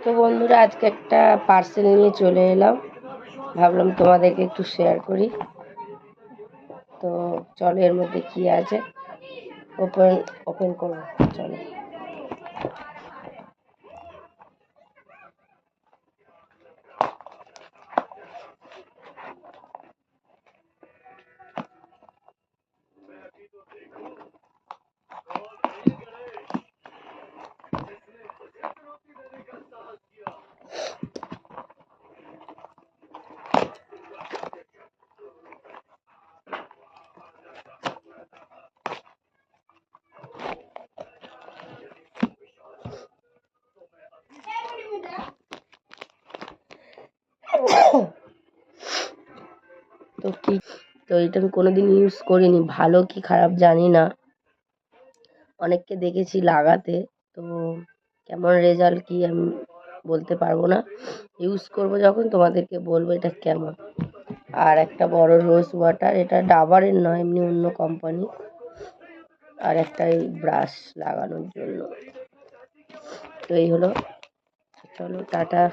তো বন্ধুরা, আজকে একটা পার্সেল নিয়ে চলে এলাম। ভাবলাম তোমাদেরকে একটু শেয়ার করি। তো চলো, এর মধ্যে কি আছে? ওপেন ওপেন করো, চলো। তো কি? তো এটা আমি কোনোদিন ইউজ করিনি। ভালো কি খারাপ জানি না। অনেককে দেখেছি লাগাতে। তো কেমন রেজাল্ট কি আমি বলতে পারব না। ইউজ করব যখন তোমাদেরকে বলব এটা কেমন। আর একটা বড় রোজ ওয়াটার এটা ডাবারের নয়, এমনি অন্য কোম্পানি আর একটা এই ব্রাশ লাগানোর জন্য। তো এই হলো। চলো, টাটা।